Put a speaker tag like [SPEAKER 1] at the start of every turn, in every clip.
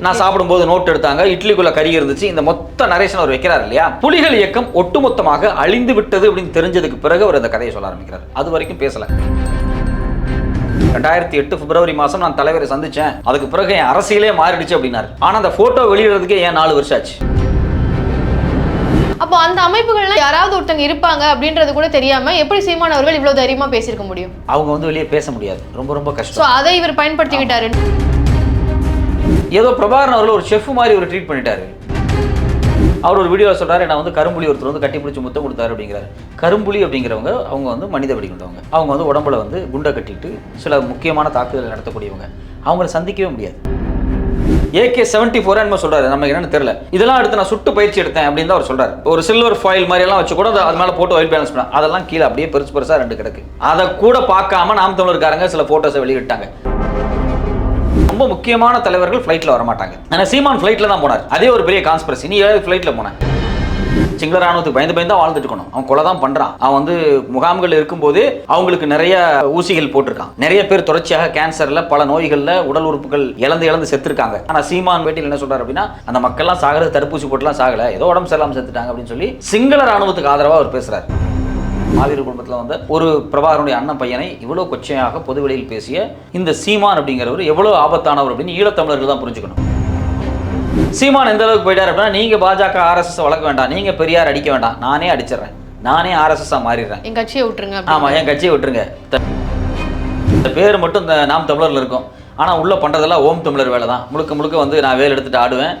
[SPEAKER 1] நான் சாப்பிடும்போது நோட் எடுத்தாங்க. இட்லிக்குள்ள கறி இருந்துச்சு. இந்த மொத்த நரேஷன் அவர் வைக்கிறார் இல்லையா? புலிகள் இயக்கம் ஒட்டுமொத்தமாக அழிந்து விட்டது அப்படின்னு தெரிஞ்சதுக்கு பிறகு அவர் அந்த கதையை சொல்ல ஆரம்பிக்கிறார். அது வரைக்கும் பேசல. ரெண்டாயிரத்தி எட்டு பிப்ரவரி மாசம் நான் தலைவரை சந்திச்சேன். அதுக்கு பிறகு என் அரசியலே மாறிடுச்சு அப்படின்னாரு. ஆனா அந்த போட்டோ வெளியிடுறதுக்கே ஏன் நாலு வருஷம் ஆச்சு?
[SPEAKER 2] அப்போ அந்த அமைப்புகள்ல யாராவது ஒருத்தங்க இருப்பாங்க அப்படின்றது கூட தெரியாம எப்படி சீமான் அவர்கள் இவ்வளவு தைரியமா பேசியிருக்க முடியும்?
[SPEAKER 1] அவங்க வந்து வெளியே பேச முடியாது. ரொம்ப ரொம்ப கஷ்டம்.
[SPEAKER 2] அதை இவர் பயன்படுத்திக்கிட்டாரு.
[SPEAKER 1] ஏதோ பிரபாகரன் அவர்கள் ஒரு செஃப் மாதிரி ஒரு ட்ரீட் பண்ணிட்டாரு. அவர் ஒரு வீடியோவில் சொல்கிறார் நான் வந்து கரும்புலி ஒருத்தர் வந்து கட்டி பிடிச்சி முத்தம் கொடுத்தாரு அப்படிங்கிறாரு. கரும்புலி அப்படிங்கிறவங்க அவங்க வந்து மனித வடிகொண்டவங்க. அவங்க வந்து உடம்புல வந்து குண்டை கட்டிட்டு சில முக்கியமான தாக்குதல் நடத்தக்கூடியவங்க. அவங்கள சந்திக்கவே முடியாது. ஏகே செவன்டி ஃபோர் என்ன சொல்றாரு நமக்கு என்னன்னு தெரியல. இதெல்லாம் எடுத்து நான் சுட்டு பயிற்சி எடுத்தேன் அப்படின்னு தான் அவர் சொல்றாரு. ஒரு சில்வர் ஃபாயில் மாதிரி எல்லாம் வச்சு கூட அது- மேலே போட்டு ஒயிட் பேலன்ஸ் பண்ண அதெல்லாம் கீழே அப்படியே பெருசு பெருசாக ரெண்டு கிடக்கு. அதை கூட பார்க்காம நாம் தமிழர்காரங்க சில ஃபோட்டோஸை வெளியிட்டாங்க. ரொம்ப முக்கியமான தலைவர்கள் ஃப்ளைட்டில் வர மாட்டாங்க ஆனால் சீமான் ஃப்ளைட்டில் தான் போனார். அதே ஒரு பெரிய கான்ஸ்பிரசி நீ ஏழு ஃப்ளைட்டில் போனேன் சிங்கள ராணுவத்துக்கு பயந்து பயந்து தான் வாழ்ந்துட்டு இருக்கணும் அவன் கொலை தான் பண்றான். அவன் வந்து முகாம்கள் இருக்கும்போது அவங்களுக்கு நிறைய ஊசிகள் போட்டிருக்கான். நிறைய பேர் தொடர்ச்சியாக கேன்சர்ல பல நோய்கள்ல உடல் உறுப்புகள் இழந்து இழந்து செத்துருக்காங்க. ஆனா சீமான் வேட்டில் என்ன சொல்றாரு அப்படின்னா அந்த மக்கள்லாம் சாகிறது தடுப்பூசி போட்டுலாம் சாகல. ஏதோ உடம்பு சரியில்லாம செத்துட்டாங்க அப்படின்னு சொல்லி சிங்கள ராணுவத்துக்கு ஆதரவா அவர் பேசுறாரு. மாவீரர் குடும்பத்தில் வந்த ஒரு பிரபாகரனுடைய அண்ணன் பையனை இவ்வளோ கொச்சையாக பொதுவெளியில் பேசிய இந்த சீமான் அப்படிங்கிறவர் எவ்வளோ ஆபத்தானவர் அப்படின்னு ஈழத்தமிழர்கள் தான் புரிஞ்சுக்கணும். சீமான் எந்த அளவுக்கு போயிட்டார் அப்படின்னா நீங்க பாஜக ஆர்எஸ்எஸ் வளர்க்க வேண்டாம் நீங்க பெரியார் அடிக்க வேண்டாம் நானே அடிச்சிடுறேன் நானே ஆர்எஸ்எஸ்ஸா மாறிடுறேன்.
[SPEAKER 2] என் கட்சியை விட்டுருங்க
[SPEAKER 1] ஆமா என் கட்சியை விட்டுருங்க. இந்த பேர் மட்டும் இந்த நாம் தமிழர்ல இருக்கும். ஆனா உள்ள பண்றதெல்லாம் ஓம் தமிழர் வேலை தான் முழுக்க முழுக்க வந்து நான் வேல் எடுத்துட்டு ஆடுவேன்.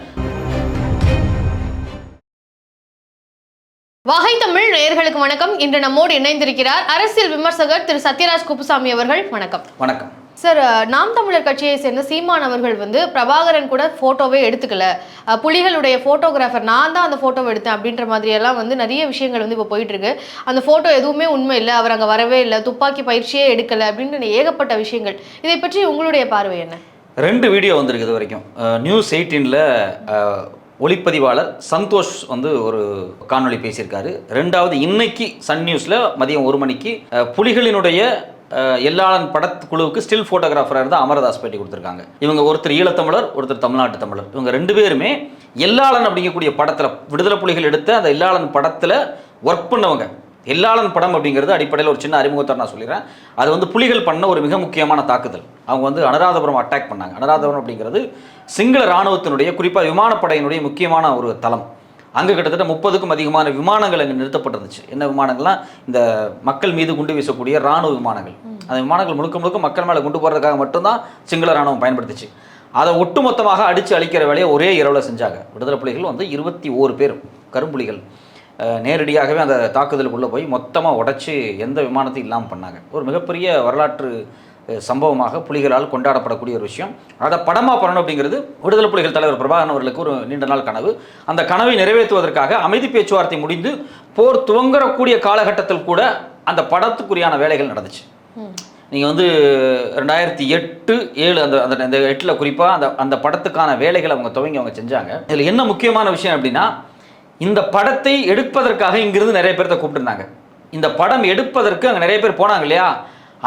[SPEAKER 2] வகை தமிழ் நேயர்களுக்கு வணக்கம். இன்று நம்மோடு இணைந்திருக்கிறார் அரசியல் விமர்சகர் திரு சத்யராஜ் குப்புசாமி அவர்கள். வணக்கம்.
[SPEAKER 1] வணக்கம்.
[SPEAKER 2] சார் நாம் தமிழர் கட்சியை சேர்ந்த சீமான் அவர்கள் வந்து பிரபாகரன் கூட போட்டோவே எடுத்துக்கல. புலிகளுடைய போட்டோகிராஃபர் நான் தான் அந்த போட்டோவை எடுத்தேன் அப்படின்ற மாதிரி எல்லாம் வந்து நிறைய விஷயங்கள் வந்து இப்போ போயிட்டு இருக்கு அந்த போட்டோ எதுவுமே உண்மை இல்லை. அவர் அங்கே வரவே இல்லை. துப்பாக்கி பயிற்சியே எடுக்கல அப்படின்ற ஏகப்பட்ட விஷயங்கள். இதை பற்றி உங்களுடைய பார்வை என்ன?
[SPEAKER 1] ரெண்டு வீடியோ வந்திருக்கு இது வரைக்கும் நியூஸ் எயிட்டீனில் ஒளிப்பதிவாளர் சந்தோஷ் வந்து ஒரு காணொலி பேசியிருக்காரு. ரெண்டாவது இன்னைக்கு சன் நியூஸில் மதியம் ஒரு மணிக்கு புலிகளினுடைய எல்லாளன் படக்குழுவுக்கு ஸ்டில் ஃபோட்டோகிராஃபராக இருந்தால் அமரதாஸ் பேட்டி கொடுத்துருக்காங்க. இவங்க ஒருத்தர் ஈழத்தமிழர் ஒருத்தர் தமிழ்நாட்டு தமிழர். இவங்க ரெண்டு பேருமே எல்லாளன் அப்படிங்கக்கூடிய படத்தில் விடுதலை புலிகள் எடுத்த அந்த எல்லாளன் படத்தில் ஒர்க் பண்ணவங்க. எல்லாளன் படம் அப்படிங்கிறது அடிப்படையில் ஒரு சின்ன அறிமுகத்தை நான் சொல்லிடுறேன். அது வந்து புலிகள் பண்ண ஒரு மிக முக்கியமான தாக்குதல். அவங்க வந்து அனுராதபுரம் அட்டாக் பண்ணாங்க. அனுராதபுரம் அப்படிங்கிறது சிங்கள இராணுவத்தினுடைய குறிப்பாக விமானப்படையினுடைய முக்கியமான ஒரு தளம். அங்கே கிட்டத்தட்ட முப்பதுக்கும் அதிகமான விமானங்கள் அங்கே நிறுத்தப்பட்டிருந்துச்சு. என்ன விமானங்கள்லாம் இந்த மக்கள் மீது குண்டு வீசக்கூடிய இராணுவ விமானங்கள். அந்த விமானங்கள் முழுக்க முழுக்க மக்கள் மேலே குண்டு போடுறதுக்காக மட்டும்தான் சிங்கள இராணுவம் பயன்படுத்துச்சு. அதை ஒட்டுமொத்தமாக அடித்து அழிக்கிற வேலையை ஒரே இரவில் செஞ்சாங்க. விடுதலை புலிகள் வந்து இருபத்தி ஓரு பேர் கரும்புலிகள். நேரடியாகவே அந்த தாக்குதலுக்குள்ளே போய் மொத்தமாக உடைச்சி எந்த விமானத்தையும் இல்லாமல் பண்ணாங்க. ஒரு மிகப்பெரிய வரலாற்று சம்பவமாக புலிகளால் கொண்டாடப்படக்கூடிய ஒரு விஷயம். அதை படமாக பண்ணணும் அப்படிங்கிறது விடுதலை புலிகள் தலைவர் பிரபாகரன் அவர்களுக்கு ஒரு நீண்ட நாள் கனவு. அந்த கனவை நிறைவேற்றுவதற்காக அமைதி பேச்சுவார்த்தை முடிந்து போர் துவங்கக்கூடிய காலகட்டத்தில் கூட அந்த படத்துக்குரியான வேலைகள் நடந்துச்சு. நீங்கள் வந்து ரெண்டாயிரத்தி எட்டு ஏழு அந்த அந்த அந்த எட்டில் குறிப்பாக அந்த அந்த படத்துக்கான வேலைகளை அவங்க துவங்கி அவங்க செஞ்சாங்க. இதில் என்ன முக்கியமான விஷயம் அப்படின்னா இந்த படத்தை எடுப்பதற்காக இங்கிருந்து நிறைய பேர்த்த கூப்பிட்டுருந்தாங்க. இந்த படம் எடுப்பதற்கு அங்கே நிறைய பேர் போனாங்க இல்லையா?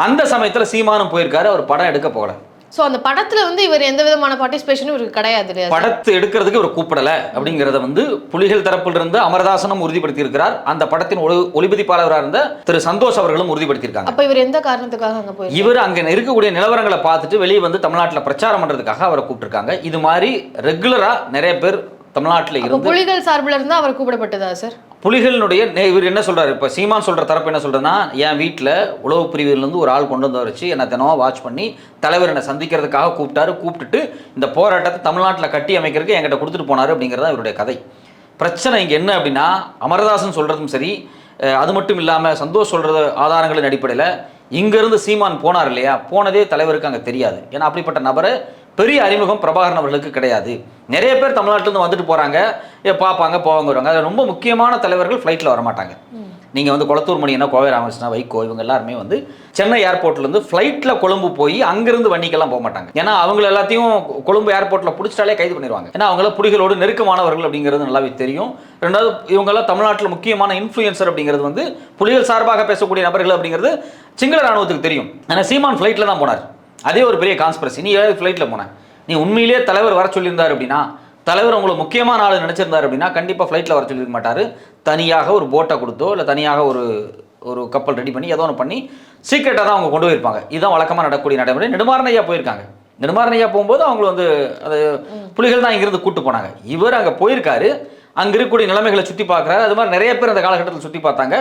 [SPEAKER 1] அந்த சமயத்தில் சீமானும் போயிருக்காரு அவர் படம் எடுக்க போகல.
[SPEAKER 2] ஸோ அந்த படத்துல வந்து இவர் எந்த விதமான பார்ட்டிசிபேஷனும் இவருக்கு கிடையாது இல்லையா?
[SPEAKER 1] படத்தை எடுக்கிறதுக்கு இவர் கூப்பிடல அப்படிங்கிறத வந்து புலிகள் தரப்பில் இருந்து அமரதாசனும் உறுதிப்படுத்தி இருக்கிறார் அந்த படத்தின் ஒளி ஒளிபதிப்பாளராக இருந்த திரு சந்தோஷ் அவர்களும் உறுதிப்படுத்தியிருக்காங்க.
[SPEAKER 2] அப்ப இவர் எந்த காரணத்துக்காக அங்க போய்
[SPEAKER 1] இவர் அங்க இருக்கக்கூடிய நிலவரங்களை பார்த்துட்டு வெளியே வந்து தமிழ்நாட்டில் பிரச்சாரம் பண்றதுக்காக அவரை கூப்பிட்டுருக்காங்க. இது மாதிரி ரெகுலரா நிறைய பேர் தமிழ்நாட்டில் இருந்து
[SPEAKER 2] புலிகள் சார்பில் இருந்து அவர் கூப்பிடப்பட்டதா சார்
[SPEAKER 1] புலிகளினுடைய நே- இவர் என்ன சொல்கிறார் இப்போ சீமான் சொல்கிற தரப்பு என்ன சொல்கிறேன்னா என் வீட்டில் உளவு பிரிவுலேருந்து ஒரு ஆள் கொண்டு வந்து வச்சு என்னை தினமும் வாட்ச் பண்ணி தலைவர் என்னை சந்திக்கிறதுக்காக கூப்பிட்டாரு. கூப்பிட்டுட்டு இந்த போராட்டத்தை தமிழ்நாட்டில் கட்டி அமைக்கிறதுக்கு என்கிட்ட கொடுத்துட்டு போனாரு அப்படிங்கிறதா இவருடைய கதை. பிரச்சனை இங்கே என்ன அப்படின்னா அமரதாசன் சொல்கிறதும் சரி அது மட்டும் இல்லாமல் சந்தோஷ் சொல்கிற ஆதாரங்களின் அடிப்படையில் இங்கேருந்து சீமான் போனார் இல்லையா? போனதே தலைவருக்கு அங்கே தெரியாது. ஏன்னா அப்படிப்பட்ட நபரை பெரிய அறிமுகம் பிரபாகரன் அவர்களுக்கு கிடையாது. நிறைய பேர் தமிழ்நாட்டிலேருந்து வந்துட்டு போகிறாங்க பார்ப்பாங்க போவாங்க வருவாங்க. அது ரொம்ப முக்கியமான தலைவர்கள் ஃப்ளைட்டில் வரமாட்டாங்க. நீங்கள் வந்து குளத்தூர் மணி என்ன கோவை ராமகிருஷ்ணா வைகோ இவங்க எல்லாருமே வந்து சென்னை ஏர்போர்ட்லேருந்து ஃப்ளைட்டில் கொழும்பு போய் அங்கேருந்து வண்டிக்கெல்லாம் போக மாட்டாங்க. ஏன்னா அவங்க எல்லாத்தையும் கொழும்பு ஏர்போர்ட்டில் பிடிச்சிட்டாலே கைது பண்ணிடுவாங்க. ஏன்னா அவங்கள புலிகளோடு நெருக்கமானவர்கள் அப்படிங்கிறது நல்லாவே தெரியும். ரெண்டாவது இவங்கெல்லாம் தமிழ்நாட்டில் முக்கியமான இன்ஃப்ளூயன்சர் அப்படிங்கிறது வந்து புலிகள் சார்பாக பேசக்கூடிய நபர்கள் அப்படிங்கிறது சிங்கள ராணுவத்துக்கு தெரியும். ஆனால் சீமான் ஃப்ளைட்டில் தான் போனார். அதே ஒரு பெரிய கான்ஸ்பிரசி நீ ஏதாவது ஃப்ளைட்டில் போனேன். நீ உண்மையிலேயே தலைவர் வர சொல்லியிருந்தார் அப்படின்னா தலைவர் உங்களை முக்கியமான ஆள் நினச்சிருந்தார் அப்படின்னா கண்டிப்பாக ஃப்ளைட்டில் வர சொல்லியிருக்க மாட்டார். தனியாக ஒரு போட்டை கொடுத்தோ இல்லை தனியாக ஒரு ஒரு கப்பல் ரெடி பண்ணி ஏதோ ஒன்று பண்ணி சீக்கிரட்டாக தான் அவங்க கொண்டு போயிருப்பாங்க. இதுதான் வழக்கமாக நடக்கக்கூடிய நடைமுறை. நெடுமாறன் போயிருக்காங்க. நெடுமாறன் போகும்போது அவங்கள வந்து அது புலிகள் தான் இங்கிருந்து கூட்டு போனாங்க. இவர் அங்கே போயிருக்காரு. அங்கே இருக்கக்கூடிய நிலைமைகளை சுற்றி பார்க்குறாரு. அது மாதிரி நிறைய பேர் அந்த காலகட்டத்தில் சுற்றி பார்த்தாங்க.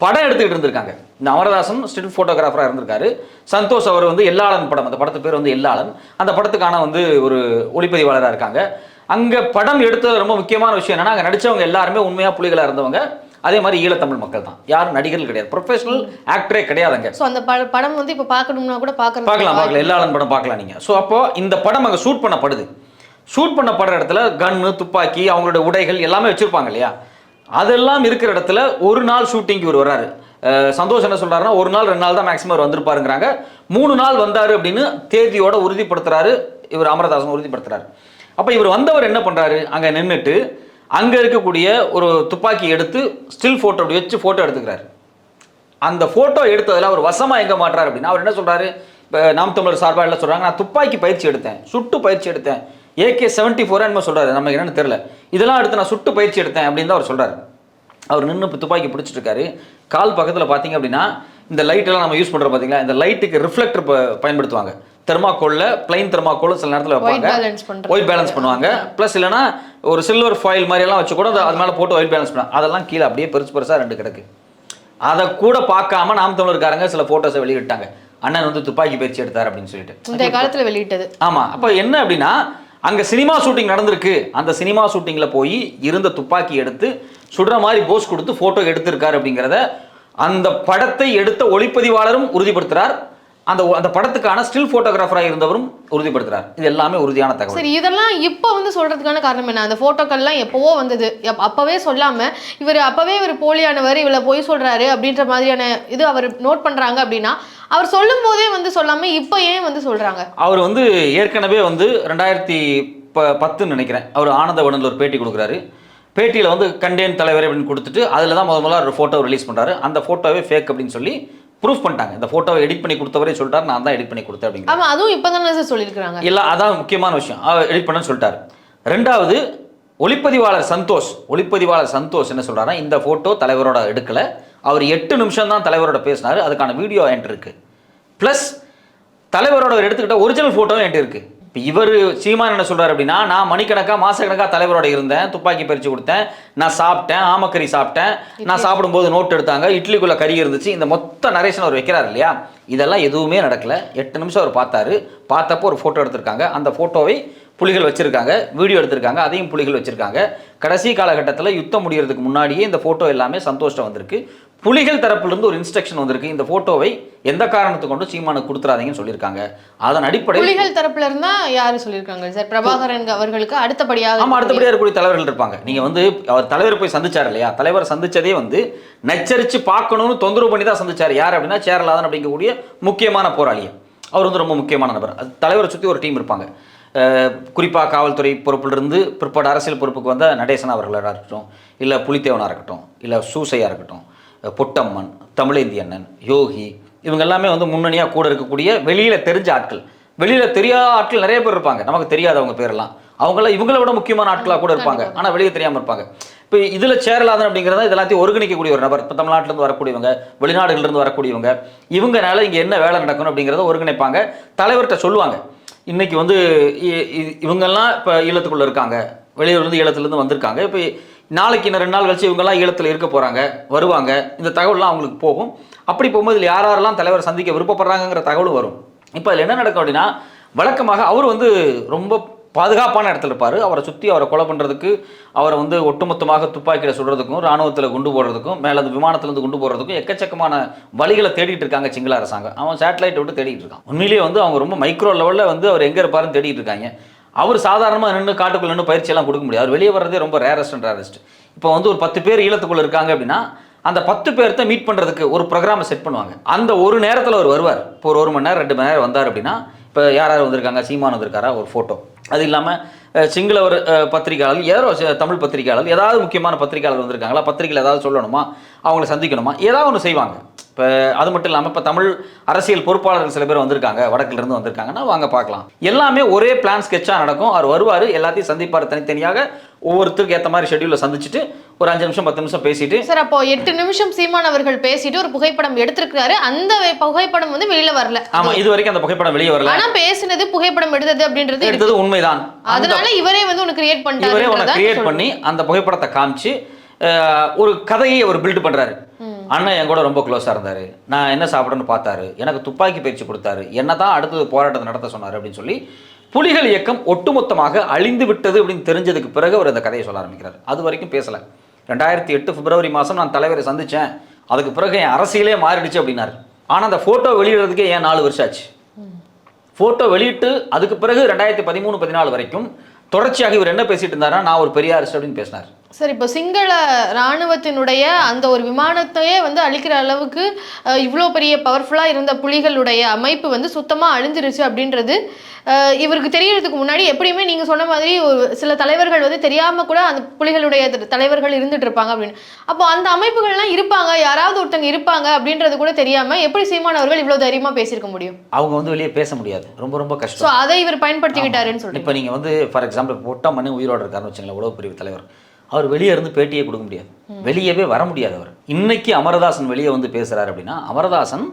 [SPEAKER 1] படம் எடுத்துக்கிட்டு இருந்திருக்காங்க. இந்த அமரதாசன் ஸ்டில் ஃபோட்டோகிராஃபராக இருந்திருக்காரு. சந்தோஷ் அவர் வந்து எல்லாளன் படம். அந்த படத்து பேர் வந்து எல்லாளன் அந்த படத்துக்கான வந்து ஒரு ஒளிப்பதிவாளராக இருக்காங்க. அங்கே படம் எடுத்தது ரொம்ப முக்கியமான விஷயம் என்னன்னா அங்கே நடிச்சவங்க எல்லாருமே உண்மையாக புலிகளாக இருந்தவங்க. அதே மாதிரி ஈழத்தமிழ் மக்கள் தான். யாரும் நடிகர்கள் கிடையாது. ப்ரொஃபஷனல் ஆக்டரே கிடையாதுங்க
[SPEAKER 2] ஸோ அந்த பட- படம் வந்து இப்போ பார்க்கணும்னா கூட
[SPEAKER 1] பார்க்கலாம் பார்க்கலாம். எல்லா ஆளும் படம் பார்க்கலாம் நீங்கள் ஸோ அப்போ இந்த படம் அங்கே ஷூட் பண்ணப்படுது. ஷூட் பண்ணப்படுற இடத்துல கன்னு துப்பாக்கி அவங்களோட உடைகள் எல்லாமே வச்சுருப்பாங்க இல்லையா? அதெல்லாம் இருக்கிற இடத்துல ஒரு நாள் ஷூட்டிங்க்கு இவர் வர்றாரு. சந்தோஷ் என்ன சொல்கிறாருன்னா ஒரு நாள் ரெண்டு நாள் தான் மேக்ஸிமம் அவர் வந்திருப்பாருங்கிறாங்க. மூணு நாள் வந்தார் அப்படின்னு தேதியோட உறுதிப்படுத்துறாரு. இவர் அமரதாசன் உறுதிப்படுத்துறாரு. அப்போ இவர் வந்தவர் என்ன பண்ணுறாரு அங்கே நின்றுட்டு அங்கே இருக்கக்கூடிய ஒரு துப்பாக்கி எடுத்து ஸ்டில் ஃபோட்டோ அப்படி வச்சு ஃபோட்டோ எடுத்துக்கிறாரு. அந்த ஃபோட்டோ எடுத்ததில் அவர் வசமாக எங்கே மாட்டுறாரு அப்படின்னா. அவர் என்ன சொல்கிறாரு இப்போ நாம் தமிழர் சார்பாக எல்லாம் சொல்கிறாங்க நான் துப்பாக்கி பயிற்சி எடுத்தேன். சுட்டு பயிற்சி எடுத்தேன். ஏகே செவன்ட்டி ஃபோர் என்ன சொல்றாரு. நமக்கு என்னன்னு தெரியல. இதெல்லாம் எடுத்து நான் சுட்டு பயிற்சி எடுத்தேன் அப்படின்னு தான் அவர் சொல்றாரு. அவர் நின்று இப்போ துப்பாக்கி பிடிச்சிட்டு இருக்காரு. கால் பக்கத்தில் பார்த்தீங்க அப்படின்னா இந்த லைட் எல்லாம் நம்ம யூஸ் பண்றோம் பார்த்தீங்களா இந்த லைட்டுக்கு ரிஃப்ளெக்டர் பயன்படுத்துவாங்க. தெர்மாக்கோல்ல பிளைன் தெர்மாக்கோல் சில நேரத்தில் வைப்பாங்க. ஒயிட் பேலன்ஸ் பண்ணுவாங்க. ப்ளஸ் இல்லைனா ஒரு சில்வர் ஃபாயில் மாதிரி எல்லாம் வச்சு கூட அது- மேலே போட்டு ஒயிட் பேலன்ஸ் பண்ணுவாங்க அதெல்லாம் கீழே அப்படியே பெருசு பெருசாக ரெண்டு கிடக்கு. அதை கூட பார்க்காம நாம் தமிழர்காரங்க சில ஃபோட்டோஸை வெளியிட்டாங்க. அண்ணன் வந்து துப்பாக்கி பயிற்சி எடுத்தார் அப்படின்னு சொல்லிட்டு.
[SPEAKER 2] இந்த காலத்துல வெளியிட்டது.
[SPEAKER 1] ஆமா. அப்போ என்ன அப்படின்னா அங்கே சினிமா ஷூட்டிங் நடந்திருக்கு. அந்த சினிமா ஷூட்டிங்கில் போய் இருந்த துப்பாக்கி எடுத்து சுடுற மாதிரி போஸ் கொடுத்து ஃபோட்டோ எடுத்திருக்காரு அப்படிங்கிறத அந்த படத்தை எடுத்த ஒளிப்பதிவாளரும் உறுதிப்படுத்துகிறார் அந்த அந்த படத்துக்கான ஸ்டில் போட்டோகிராஃபராக இருந்தவரும் உறுதிப்படுத்துறார். இது எல்லாமே உறுதியான தகவல்.
[SPEAKER 2] சரி இதெல்லாம் இப்போ வந்து சொல்றதுக்கான காரணம் என்ன? அந்த போட்டோக்கள்லாம் எப்பவோ வந்தது. அப்பவே சொல்லாம இவர் அப்பவே இவர் போலியானவர் இவள பொய் சொல்றாரு அப்படின்ற மாதிரியான இது அவர் நோட் பண்றாங்க அப்படின்னா அவர் சொல்லும் போதே வந்து சொல்லாம இப்போ ஏன் வந்து சொல்றாங்க?
[SPEAKER 1] அவர் வந்து ஏற்கனவே வந்து ரெண்டாயிரத்தி ப பத்துன்னு நினைக்கிறேன். அவர் ஆனந்தவனில் ஒரு பேட்டி கொடுக்குறாரு. பேட்டியில் வந்து கண்டேன் தலைவர் அப்படின்னு கொடுத்துட்டு அதில் தான் முத முதல்ல ஒரு ஃபோட்டோ ரிலீஸ் பண்ணுறாரு அந்த ஃபோட்டோவே ஃபேக் அப்படின்னு சொல்லி ப்ரூஃப் பண்ணிட்டாங்க. இந்த ஃபோட்டோவை எடிட் பண்ணி கொடுத்தவரே சொல்லிட்டாரு நான் தான் எடிட் பண்ணி கொடுத்தேன் அப்படிங்கிற
[SPEAKER 2] ஆமா அதுவும் இப்பதானே சார் சொல்லியிருக்கிறாங்க.
[SPEAKER 1] இல்லை அதான் முக்கியமான விஷயம். எடிட் பண்ண சொல்லிட்டாரு. ரெண்டாவது ஒளிப்பதிவாளர் சந்தோஷ் ஒளிப்பதிவாளர் சந்தோஷ் என்ன சொல்றாருன்னா இந்த ஃபோட்டோ தலைவரோட எடுக்கல. அவர் எட்டு நிமிஷம் தான் தலைவரோட பேசினாரு. அதுக்கான வீடியோ என்கிட்ட இருக்கு. ப்ளஸ் தலைவரோட எடுத்துக்கிட்ட ஒரிஜினல் ஃபோட்டோவும் என்கிட்ட இருக்கு. இப்போ இவர் சீமான் என்ன சொல்றாரு அப்படின்னா நான் மணிக்கணக்கா மாசக்கணக்கா தலைவரோட இருந்தேன் துப்பாக்கி பறிச்சு கொடுத்தேன் நான் சாப்பிட்டேன் ஆமக்கறி சாப்பிட்டேன் நான் சாப்பிடும்போது நோட் எடுத்தாங்க இட்லிக்குள்ள கறி இருந்துச்சு இந்த மொத்த நரேஷன் அவர் வைக்கிறார் இல்லையா? இதெல்லாம் எதுவுமே நடக்கல. எட்டு நிமிஷம் அவர் பார்த்தாரு. பார்த்தப்போ ஒரு ஃபோட்டோ எடுத்திருக்காங்க. அந்த ஃபோட்டோவை புலிகள் வச்சிருக்காங்க வீடியோ எடுத்திருக்காங்க அதையும் புலிகள் வச்சிருக்காங்க. கடைசி காலகட்டத்தில் யுத்தம் முடியறதுக்கு முன்னாடியே இந்த ஃபோட்டோ எல்லாமே சந்தோஷம் வந்திருக்கு. புலிகள் தரப்பிலிருந்து ஒரு இன்ஸ்ட்ரக்ஷன் வந்திருக்கு. இந்த ஃபோட்டோவை எந்த காரணத்தை கொண்டு சீமானுக்கு கொடுத்துறாதீங்கன்னு சொல்லியிருக்காங்க. அதன் அடிப்படையில்
[SPEAKER 2] புலிகள் தரப்புல இருந்தா யாரு சொல்லியிருக்காங்க சார்? பிரபாகரன் அவர்களுக்கு அடுத்தபடியாக
[SPEAKER 1] ஆமா அடுத்தபடியாக இருக்கக்கூடிய தலைவர்கள் இருப்பாங்க. நீங்க வந்து அவர் தலைவர் போய் சந்திச்சார் இல்லையா? தலைவர் சந்திச்சதே வந்து நச்சரிச்சு பார்க்கணும்னு தொந்தரவு பண்ணி தான் சந்திச்சார். யார் அப்படின்னா சேரலாதன் அப்படிங்கக்கூடிய முக்கியமான போராளி அவர் வந்து ரொம்ப முக்கியமான நபர். அது தலைவரை சுற்றி ஒரு டீம் இருப்பாங்க. அஹ் குறிப்பா காவல்துறை பொறுப்பிலிருந்து பிற்பாடு அரசியல் பொறுப்புக்கு வந்த நடேசன் அவர்களாக இருக்கட்டும் இல்லை புலித்தேவனாக இருக்கட்டும் இல்லை சூசையாக இருக்கட்டும் பொட்டம்மன் தமிழேந்தி அண்ணன் யோகி இவங்க எல்லாமே வந்து முன்னணியாக கூட இருக்கக்கூடிய வெளியில் தெரிஞ்ச ஆட்கள். வெளியில் தெரியாத ஆட்கள் நிறைய பேர் இருப்பாங்க. நமக்கு தெரியாதவங்க பேரெல்லாம். அவங்களாம் இவங்கள விட முக்கியமான ஆட்களாக கூட இருப்பாங்க. ஆனால் வெளியே தெரியாமல் இருப்பாங்க. இப்போ இதில் சேரலாதன் அப்படிங்கிறத இது எல்லாத்தையும் ஒருங்கிணைக்கக்கூடிய ஒரு நபர். இப்போ தமிழ்நாட்டிலேருந்து வரக்கூடியவங்க வெளிநாடுகளிலிருந்து வரக்கூடியவங்க இவங்கனால இங்கே என்ன வேலை நடக்கணும் அப்படிங்கிறத ஒருங்கிணைப்பாங்க. தலைவர்கிட்ட சொல்லுவாங்க. இன்னைக்கு வந்து இவங்கெல்லாம் இப்போ ஈழத்துக்குள்ளே இருக்காங்க. வெளியூர்லேருந்து ஈழத்துலேருந்து வந்திருக்காங்க. இப்போ நாளைக்கு இன்னும் ரெண்டு நாள் கழிச்சு இவங்கெல்லாம் ஈழத்தில் இருக்க போகிறாங்க வருவாங்க. இந்த தகவல்லாம் அவங்களுக்கு போகும். அப்படி போகும்போது இதில் யார் யாரெல்லாம் தலைவர் சந்திக்க விருப்பப்படுறாங்கங்கிற தகவலும் வரும். இப்போ அதில் என்ன நடக்கும் அப்படின்னா வழக்கமாக அவர் வந்து ரொம்ப பாதுகாப்பான இடத்துல இருப்பார். அவரை சுற்றி அவரை கொலை பண்ணுறதுக்கு அவரை வந்து ஒட்டுமொத்தமாக துப்பாக்கியில் சுடுறதுக்கும் ராணுவத்தில் குண்டு போடுறதுக்கும் மேலே அந்த விமானத்துலேருந்து குண்டு போடுறதுக்கும் எக்கச்சக்கமான வழிகளை தேடிட்டு இருக்காங்க சிங்கள அரசாங்கம். அவன் சேட்டலைட்டை விட்டு தேடிட்டு இருக்கான். உண்மையிலேயே வந்து அவங்க ரொம்ப மைக்ரோ லெவலில் வந்து அவர் எங்கே இருப்பாருன்னு தேடிட்டு இருக்காங்க. அவர் சாதாரணமாக நின்று காட்டுக்குள்ள நின்று பயிற்சியெல்லாம் கொடுக்க முடியாது. அவர் வெளியே வர்றதே ரொம்ப ரேரஸ்ட் அண்ட் ரேரஸ்ட் இப்போ வந்து ஒரு பத்து பேர் ஈழத்துக்குள்ளே இருக்காங்க அப்படின்னா அந்த பத்து பேர்த்த மீட் பண்ணுறதுக்கு ஒரு ப்ரோக்ராமை செட் பண்ணுவாங்க. அந்த ஒரு நேரத்தில் அவர் வருவார். இப்போ ஒரு ஒரு மணி நேரம் ரெண்டு மணி நேரம் வந்தார் அப்படின்னா இப்போ யார் யார் வந்திருக்காங்க? சீமான் வந்திருக்காரா? ஒரு ஃபோட்டோ அது இல்லாமல் சிங்களவர் பத்திரிகையாளர் சி- தமிழ் பத்திரிகையாளர் ஏதாவது முக்கியமான பத்திரிகையாளர் வந்திருக்காங்களா? பத்திரிகையில் ஏதாவது சொல்லணுமா? அவங்கள சந்திக்கணுமா? ஏதாவது ஒன்று செய்வாங்க. இப்போ அது மட்டும் இல்லாமல் இப்போ தமிழ் அரசியல் பொறுப்பாளர்கள் சில பேர் வந்திருக்காங்க. வடக்குல இருந்து வந்திருக்காங்கன்னா வாங்க பார்க்கலாம். எல்லாமே ஒரே பிளான் ஸ்கெட்சாக நடக்கும். அவர் வருவார் எல்லாத்தையும் சந்திப்பார் தனித்தனியாக. ஒவ்வொருத்தருக்கு ஏற்ற மாதிரி ஷெட்யூலில் சந்திச்சுட்டு ஒரு அஞ்சு நிமிஷம் பத்து நிமிஷம் பேசிட்டு.
[SPEAKER 2] சார் அப்போ எட்டு நிமிஷம் சீமான் அவர்கள் பேசிட்டு ஒரு புகைப்படம் எடுத்திருக்காரு அந்த புகைப்படம் வந்து வெளியில வரல.
[SPEAKER 1] ஆமாம் இது வரைக்கும் அந்த புகைப்படம் வெளியே வரல.
[SPEAKER 2] ஆனா பேசினது புகைப்படம் எடுத்தது அப்படின்றது.
[SPEAKER 1] எடுத்தது உண்மைதான்.
[SPEAKER 2] அதனால இவரே வந்து ஒன்னு கிரியேட்
[SPEAKER 1] இவரே உன
[SPEAKER 2] பண்ணிட்டாரு
[SPEAKER 1] கிரியேட் பண்ணி அந்த புகைப்படத்தை காமிச்சு ஒரு கதையை அவர் பில்ட் பண்றாரு. அண்ணன் என் கூட ரொம்ப க்ளோஸாக இருந்தார். நான் என்ன சாப்பிடணும்னு பார்த்தாரு. எனக்கு துப்பாக்கி பயிற்சி கொடுத்தாரு. என்ன தான் அடுத்தது போராட்டத்தை நடத்த சொன்னார் அப்படின்னு சொல்லி புலிகள் இயக்கம் ஒட்டுமொத்தமாக அழிந்து விட்டது அப்படின்னு தெரிஞ்சதுக்கு பிறகு அவர் அந்த கதையை சொல்ல ஆரம்பிக்கிறார். அது வரைக்கும் பேசலை. ரெண்டாயிரத்தி எட்டு பிப்ரவரி மாதம் நான் தலைவரை சந்தித்தேன் அதுக்கு பிறகு என் அரசியலே மாறிடுச்சு அப்படின்னாரு. ஆனால் அந்த ஃபோட்டோ வெளியிடுறதுக்கே ஏன் நாலு வருஷம் ஆச்சு? ஃபோட்டோ வெளியிட்டு அதுக்கு பிறகு ரெண்டாயிரத்தி பதிமூணு பதினாலு வரைக்கும் தொடர்ச்சியாக இவர் என்ன பேசிட்டு இருந்தாருன்னா நான் ஒரு பெரியாரிஸ்ட் அப்படின்னு பேசினார்.
[SPEAKER 2] சார் இப்போ சிங்கள ராணுவத்தினுடைய அந்த ஒரு விமானத்தையே வந்து அழிக்கிற அளவுக்கு இவ்வளோ பெரிய பவர்ஃபுல்லா இருந்த புலிகளுடைய அமைப்பு வந்து சுத்தமா அழிஞ்சிருச்சு அப்படின்றது இவருக்கு தெரியறதுக்கு முன்னாடி எப்படியுமே நீங்க சொன்ன மாதிரி ஒரு சில தலைவர்கள் வந்து தெரியாம கூட அந்த புலிகளுடைய தலைவர்கள் இருந்துட்டு இருப்பாங்க அப்படின்னு. அப்போ அந்த அமைப்புகள்லாம் இருப்பாங்க யாராவது ஒருத்தங்க இருப்பாங்க அப்படின்றது கூட தெரியாம எப்படி சீமான் அவர்கள் இவ்வளவு தைரியமா பேசியிருக்க முடியும்?
[SPEAKER 1] அவங்க வந்து வெளியே பேச முடியாது. ரொம்ப ரொம்ப
[SPEAKER 2] ஸோ
[SPEAKER 1] கஷ்டம்
[SPEAKER 2] அதை இவர் பயன்படுத்திக்கிட்டாருன்னு சொல்றீங்க.
[SPEAKER 1] இப்போ நீங்கள் வந்து ஃபார் எக்ஸாம்பிள் பொட்டா மணி உயிரோடு இருக்காருன்னு வச்சுங்களேன் உளவு பிரிவு தலைவர். அவர் வெளியே இருந்து பேட்டியே கொடுக்க முடியாது. வெளியவே வர முடியாது அவர். இன்னைக்கு அமரதாசன் வெளியே வந்து பேசுறாரு அப்படின்னா அமரதாசன்